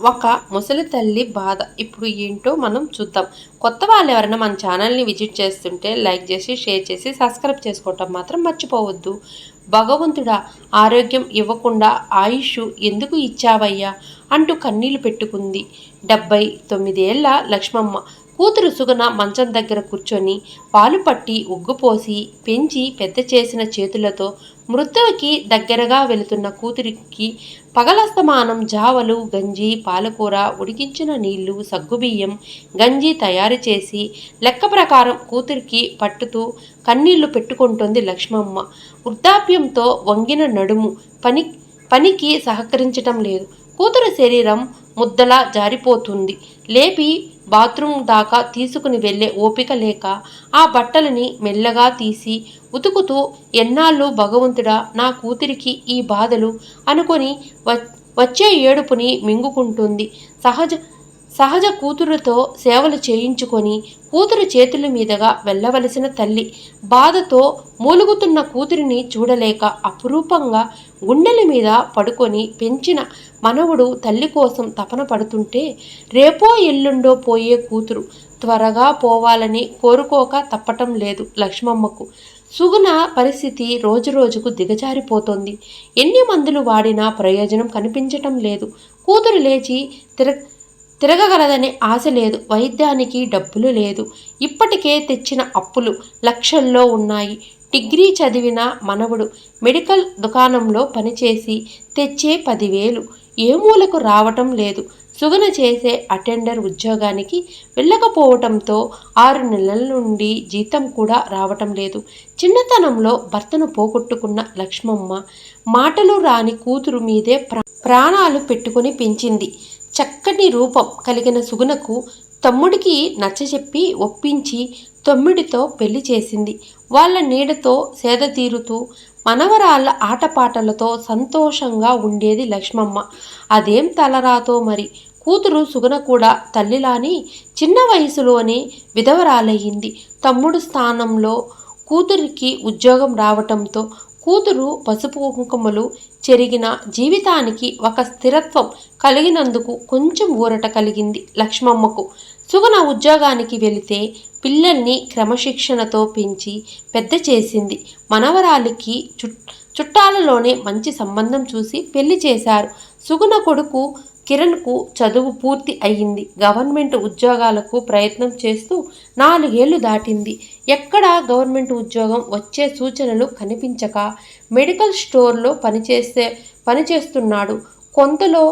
ఒక ముసలి తల్లి బాధ. ఇప్పుడు ఏంటో మనం చూద్దాం. కొత్త వాళ్ళు ఎవరైనా మన ఛానల్ని విజిట్ చేస్తుంటే లైక్ చేసి షేర్ చేసి సబ్స్క్రైబ్ చేసుకోవటం మాత్రం మర్చిపోవద్దు. భగవంతుడా ఆరోగ్యం ఇవ్వకుండా ఆయుష్ ఎందుకు ఇచ్చావయ్యా? అంటూ కన్నీళ్ళు పెట్టుకుంది. డెబ్బై తొమ్మిదేళ్ళ లక్ష్మమ్మ. కూతురు సుగన మంచం దగ్గర కూర్చొని పాలు పట్టి ఉగ్గుపోసి పెంచి పెద్ద చేసిన చేతులతో మృత్యువుకి దగ్గరగా వెళుతున్న కూతురికి పగలస్తమానం జావలు గంజి పాలకూర ఉడికించిన నీళ్ళు సగ్గుబియ్యం గంజి తయారు చేసి లెక్క ప్రకారం కూతురికి పట్టుతూ కన్నీళ్ళు పెట్టుకుంటుంది లక్ష్మమ్మ. వృద్ధాప్యంతో వంగిన నడుము పని పనికి సహకరించటం లేదు. కూతురు శరీరం ముద్దలా జారిపోతుంది. లేపి బాత్రూమ్ దాకా తీసుకుని వెళ్ళే ఓపిక లేక ఆ బట్టలని మెల్లగా తీసి ఉతుకుతూ ఎన్నాళ్ళు భగవంతుడా నా కూతురికి ఈ బాధలు అనుకొని వచ్చే ఏడుపుని మింగుకుంటుంది. సహజ సహజ కూతురుతో సేవలు చేయించుకొని కూతురు చేతుల మీదుగా వెళ్ళవలసిన తల్లి. బాధతో మూలుగుతున్న కూతురిని చూడలేక అపురూపంగా గుండెల మీద పడుకొని పెంచిన మనవుడు తల్లి కోసం తపన పడుతుంటే రేపో ఎల్లుండో పోయే కూతురు త్వరగా పోవాలని కోరుకోక తప్పటం లేదు లక్ష్మమ్మకు. సుగుణ పరిస్థితి రోజురోజుకు దిగజారిపోతోంది. ఎన్ని మందులు వాడినా ప్రయోజనం కనిపించటం లేదు. కూతురు లేచి తిర తిరగగలదనే ఆశ లేదు వైద్యానికి డబ్బులు లేదు. ఇప్పటికే తెచ్చిన అప్పులు లక్షల్లో ఉన్నాయి. డిగ్రీ చదివిన మనవడు మెడికల్ దుకాణంలో పనిచేసి తెచ్చే పదివేలు ఏ మూలకు రావటం లేదు. సుగన చేసే అటెండర్ ఉద్యోగానికి వెళ్ళకపోవటంతో ఆరు నెలల నుండి జీతం కూడా రావటం లేదు. చిన్నతనంలో భర్తను పోగొట్టుకున్న లక్ష్మమ్మ మాటలు రాని కూతురు మీదే ప్రాణాలు పెట్టుకుని పెంచింది. చక్కటి రూపం కలిగిన సుగునకు తమ్ముడికి నచ్చజెప్పి ఒప్పించి తమ్ముడితో పెళ్ళి చేసింది. వాళ్ళ నీడతో సేద తీరుతూ మనవరాళ్ళ ఆటపాటలతో సంతోషంగా ఉండేది లక్ష్మమ్మ. అదేం తలరాతో మరి? కూతురు సుగుణ కూడా తల్లిలాని చిన్న వయసులోనే విధవరాలయ్యింది. తమ్ముడు స్థానంలో కూతురికి ఉద్యోగం రావటంతో కూతురు పసుపు కుంకుమలు చెరిగిన జీవితానికి ఒక స్థిరత్వం కలిగినందుకు కొంచెం ఊరట కలిగింది లక్ష్మమ్మకు. సుగన ఉద్యోగానికి వెళితే పిల్లల్ని క్రమశిక్షణతో పెంచి పెద్ద చేసింది. మనవరాలికి చుట్టాలలోనే మంచి సంబంధం చూసి పెళ్ళి చేశారు. సుగుణ కొడుకు కిరణ్కు చదువు పూర్తి అయ్యింది. గవర్నమెంట్ ఉద్యోగాలకు ప్రయత్నం చేస్తూ నాలుగేళ్ళు దాటింది. ఎక్కడా గవర్నమెంట్ ఉద్యోగం వచ్చే సూచనలు కనిపించక మెడికల్ స్టోర్లో పనిచేసే పనిచేస్తున్నాడు. కొంతలో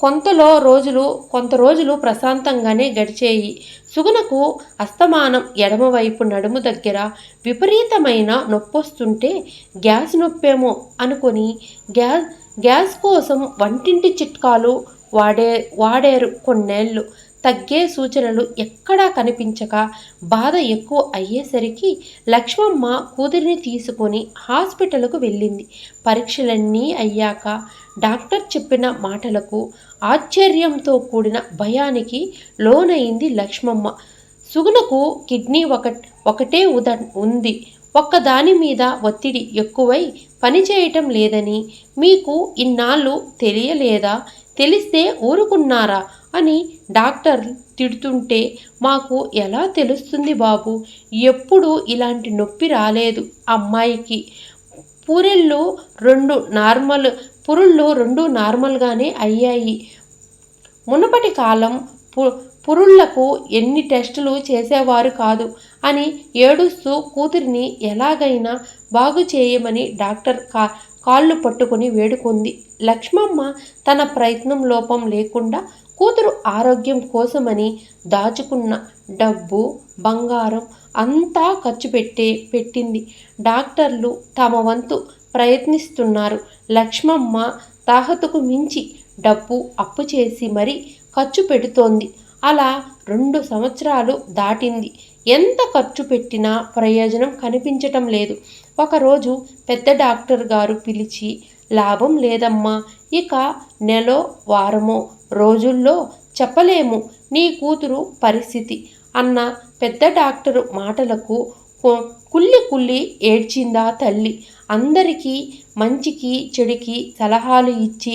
కొంతలో రోజులు కొంత రోజులు ప్రశాంతంగానే గడిచేయి. సుగుణకు అస్తమానం ఎడమవైపు నడుము దగ్గర విపరీతమైన నొప్పొస్తుంటే గ్యాస్ నొప్పేమో అనుకొని గ్యాస్ గ్యాస్ కోసం వంటింటి చిట్కాలు వాడే వాడారు కొన్నేళ్ళు. తగ్గే సూచనలు ఎక్కడా కనిపించక బాధ ఎక్కువ అయ్యేసరికి లక్ష్మమ్మ కూతురిని తీసుకొని హాస్పిటల్కు వెళ్ళింది. పరీక్షలన్నీ అయ్యాక డాక్టర్ చెప్పిన మాటలకు ఆశ్చర్యంతో కూడిన భయానికి లోనైంది లక్ష్మమ్మ. సుగుణకు కిడ్నీ ఒక ఒకటే ఉద ఉంది. ఒక్కదాని మీద ఒత్తిడి ఎక్కువై పనిచేయటం లేదని మీకు ఇన్నాళ్ళు తెలియలేదా? తెలిస్తే ఊరుకున్నారా అని డాక్టర్ తిడుతుంటే మాకు ఎలా తెలుస్తుంది బాబు? ఎప్పుడు ఇలాంటి నొప్పి రాలేదు అమ్మాయికి. పూరెళ్ళు రెండు నార్మల్ పురుళ్ళు రెండు నార్మల్గానే అయ్యాయి. మునపటి కాలం పు పురుళ్ళకు ఎన్ని టెస్టులు చేసేవారు కాదు అని ఏడుస్తూ కూతురిని ఎలాగైనా బాగు చేయమని డాక్టర్ కా కాళ్ళు పట్టుకుని వేడుకుంది. లక్ష్మమ్మ తన ప్రయత్నం లోపం లేకుండా కూతురు ఆరోగ్యం కోసమని దాచుకున్న డబ్బు బంగారం అంతా ఖర్చు పెట్టే పెట్టింది. డాక్టర్లు తమ వంతు ప్రయత్నిస్తున్నారు. లక్ష్మమ్మ తాహతుకు మించి డబ్బు అప్పు చేసి మరీ ఖర్చు పెడుతోంది. అలా రెండు సంవత్సరాలు దాటింది. ఎంత ఖర్చు పెట్టినా ప్రయోజనం కనిపించటం లేదు. ఒకరోజు పెద్ద డాక్టర్ గారు పిలిచి లాభం లేదమ్మా ఇక నెలో వారమో రోజుల్లో చెప్పలేము నీ కూతురు పరిస్థితి అన్న పెద్ద డాక్టరు మాటలకు కుల్లి కుల్లి ఏడ్చిందా తల్లి. అందరికీ మంచికి చెడుకి సలహాలు ఇచ్చి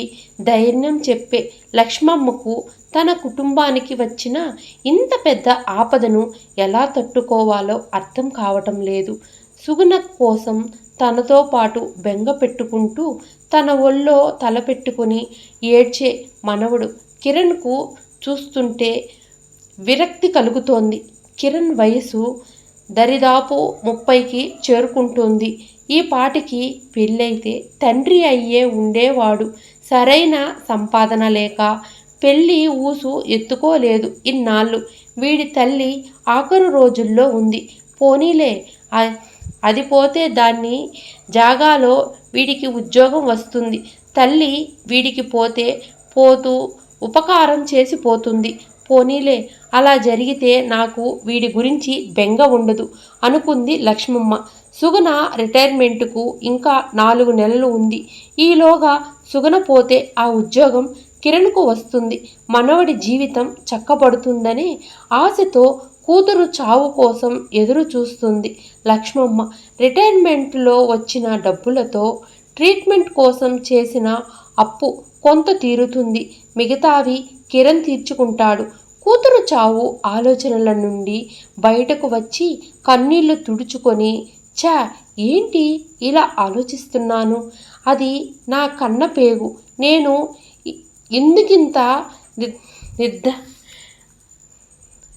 ధైర్యం చెప్పే లక్ష్మమ్మకు తన కుటుంబానికి వచ్చిన ఇంత పెద్ద ఆపదను ఎలా తట్టుకోవాలో అర్థం కావటం లేదు. సుగుణ కోసం తనతో పాటు బెంగ పెట్టుకుంటూ తన ఒళ్ళో తల పెట్టుకుని ఏడ్చే మనవడు కిరణ్కు చూస్తుంటే విరక్తి కలుగుతోంది. కిరణ్ వయసు దరిదాపు ముప్పైకి చేరుకుంటుంది. ఈ పాటికి పెళ్ళైతే తండ్రి అయ్యే ఉండేవాడు. సరైన సంపాదన లేక పెళ్ళి ఊసు ఎత్తుకోలేదు ఇన్నాళ్ళు. వీడి తల్లి ఆఖరు రోజుల్లో ఉంది. పోనీలే ఆ- అది పోతే దాన్ని జాగాలో వీడికి ఉద్యోగం వస్తుంది. తల్లి వీడికి పోతే పోతూ ఉపకారం చేసి పోతుంది. పోనీలే అలా జరిగితే నాకు వీడి గురించి బెంగ ఉండదు అనుకుంది లక్ష్మమ్మ. సుగన రిటైర్మెంట్కు ఇంకా నాలుగు నెలలు ఉంది. ఈలోగా సుగన పోతే ఆ ఉద్యోగం కిరణ్కు వస్తుంది. మనవడి జీవితం చక్కబడుతుందనే ఆశతో కూతురు చావు కోసం ఎదురు చూస్తుంది. లక్ష్మమ్మ రిటైర్మెంట్లో వచ్చిన డబ్బులతో ట్రీట్మెంట్ కోసం చేసిన అప్పు కొంత తీరుతుంది. మిగతావి కిరణ్ తీర్చుకుంటాడు. కూతురు చావు ఆలోచనల నుండి బయటకు వచ్చి కన్నీళ్ళు తుడుచుకొని చా ఏంటి ఇలా ఆలోచిస్తున్నాను? అది నా కన్న పేగు. నేను ఎందుకింత ని- నిర్ద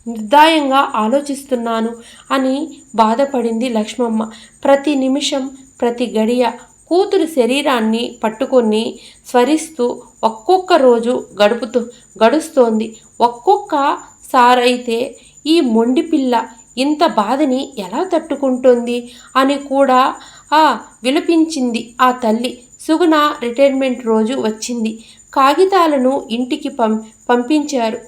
నిర్దాయంగా ఆలోచిస్తున్నాను అని బాధపడింది లక్ష్మమ్మ. ప్రతి నిమిషం ప్రతి గడియ కూతురు శరీరాన్ని పట్టుకొని స్వరిస్తూ ఒక్కొక్క రోజు గడుపుతూ గడుస్తోంది. ఒక్కొక్క సారైతే ఈ మొండి పిల్ల ఇంత బాధని ఎలా తట్టుకుంటుంది అని కూడా ఆ విలపించింది. ఆ తల్లి సుగుణ రిటైర్మెంట్ రోజు వచ్చింది. కాగితాలను ఇంటికి పం పంపించారు.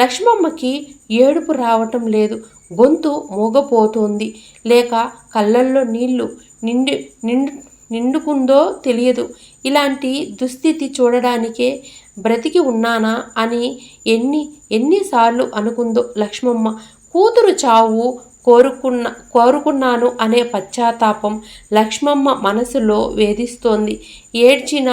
లక్ష్మమ్మకి ఏడుపు రావటం లేదు. గొంతు మూగపోతోంది. లేక కళ్ళల్లో నీళ్ళు నిండి నిండు నిండుకుందో తెలియదు. ఇలాంటి దుస్థితి చూడడానికే బ్రతికి ఉన్నానా అని ఎన్ని ఎన్నిసార్లు అనుకుందో లక్ష్మమ్మ. కూతురు చావు కోరుకున్న కోరుకున్నాను అనే పశ్చాత్తాపం లక్ష్మమ్మ మనసులో వేధిస్తోంది. ఏడ్చిన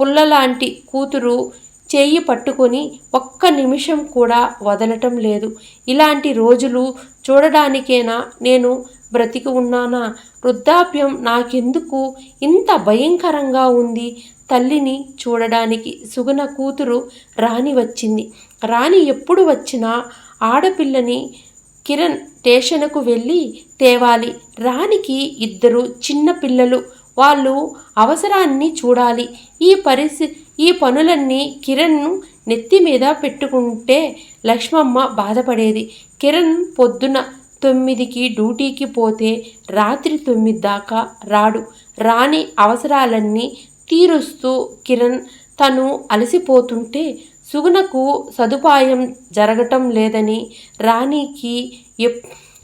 పుల్లలాంటి కూతురు చేయి పట్టుకొని ఒక్క నిమిషం కూడా వదలటం లేదు. ఇలాంటి రోజులు చూడడానికేనా? నేను బ్రతికి ఉన్నానా? వృద్ధాప్యం నాకెందుకు? ఇంత భయంకరంగా ఉంది. తల్లిని చూడడానికి సుగుణ కూతురు రాణి వచ్చింది. రాణి ఎప్పుడు వచ్చినా ఆడపిల్లని కిరణ్ స్టేషన్కు వెళ్ళి తేవాలి. రాణికి ఇద్దరు చిన్న పిల్లలు వాళ్ళు అవసరాన్ని చూడాలి. ఈ పరిస్థి ఈ పనులన్నీ కిరణ్ను నెత్తి మీద పెట్టుకుంటే లక్ష్మమ్మ బాధపడేది. కిరణ్ పొద్దున తొమ్మిదికి డ్యూటీకి పోతే రాత్రి తొమ్మిది దాకా రాడు. రాణి అవసరాలన్నీ తీరుస్తూ కిరణ్ తను అలసిపోతుంటే సుగుణకు సదుపాయం జరగటం లేదని రాణికి ఎప్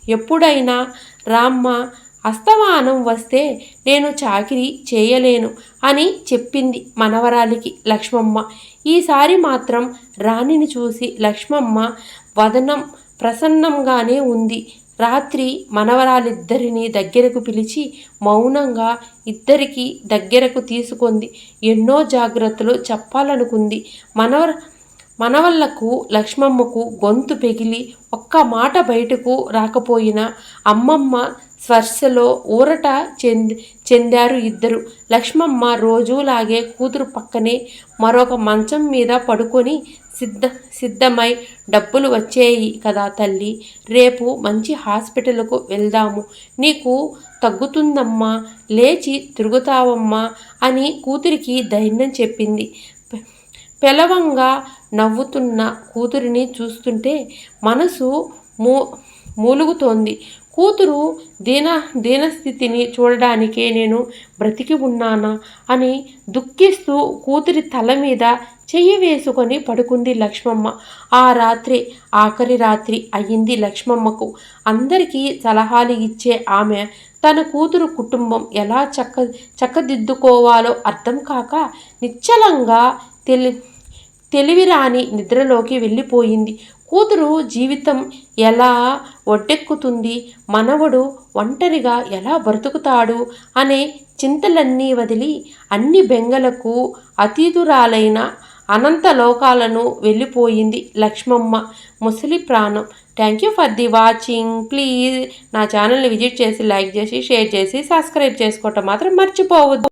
ఎప్పుడైనా రామ్మ అస్తమానం వస్తే నేను చాకిరీ చేయలేను అని చెప్పింది మనవరాలికి లక్ష్మమ్మ. ఈసారి మాత్రం రాణిని చూసి లక్ష్మమ్మ వదనం ప్రసన్నంగానే ఉంది. రాత్రి మనవరాలిద్దరిని దగ్గరకు పిలిచి మౌనంగా ఇద్దరికి దగ్గరకు తీసుకుంది. ఎన్నో జాగ్రత్తలు చెప్పాలనుకుంది. మనవర మనవళ్ళకు లక్ష్మమ్మకు గొంతు పెగిలి ఒక్క మాట బయటకు రాకపోయినా అమ్మమ్మ స్పర్శలో ఊరట చెంది చెందారు ఇద్దరు. లక్ష్మమ్మ రోజులాగే కూతురు పక్కనే మరొక మంచం మీద పడుకొని సిద్ధ సిద్ధమై డబ్బులు వచ్చేయి కదా తల్లి. రేపు మంచి హాస్పిటల్కు వెళ్దాము. నీకు తగ్గుతుందమ్మా లేచి తిరుగుతావమ్మా అని కూతురికి ధైర్యం చెప్పింది. పెలవంగా నవ్వుతున్న కూతురిని చూస్తుంటే మనసు మూ మూలుగుతోంది. కూతురు దీన దీనస్థితిని చూడడానికే నేను బ్రతికి ఉన్నానా అని దుఃఖిస్తూ కూతురి తల మీద చెయ్యి వేసుకొని పడుకుంది లక్ష్మమ్మ. ఆ రాత్రి ఆఖరి రాత్రి అయ్యింది లక్ష్మమ్మకు. అందరికీ సలహాలు ఇచ్చే ఆమె తన కూతురు కుటుంబం ఎలా చక్క చక్కదిద్దుకోవాలో అర్థం కాక నిశ్చలంగా తెలి తెలివిరాని నిద్రలోకి వెళ్ళిపోయింది. కూతురు జీవితం ఎలా ఒడ్డెక్కుతుంది మనవడు ఒంటరిగా ఎలా బ్రతుకుతాడు? అనే చింతలన్నీ వదిలి అన్ని బెంగలకు అతీతురాలైన అనంత లోకాలను వెళ్ళిపోయింది లక్ష్మమ్మ. ముసలి ప్రాణం. Thank you for the watching please నా ఛానల్ని విజిట్ చేసి లైక్ చేసి షేర్ చేసి సబ్స్క్రైబ్ చేసుకోవటం మాత్రం మర్చిపోవద్దు.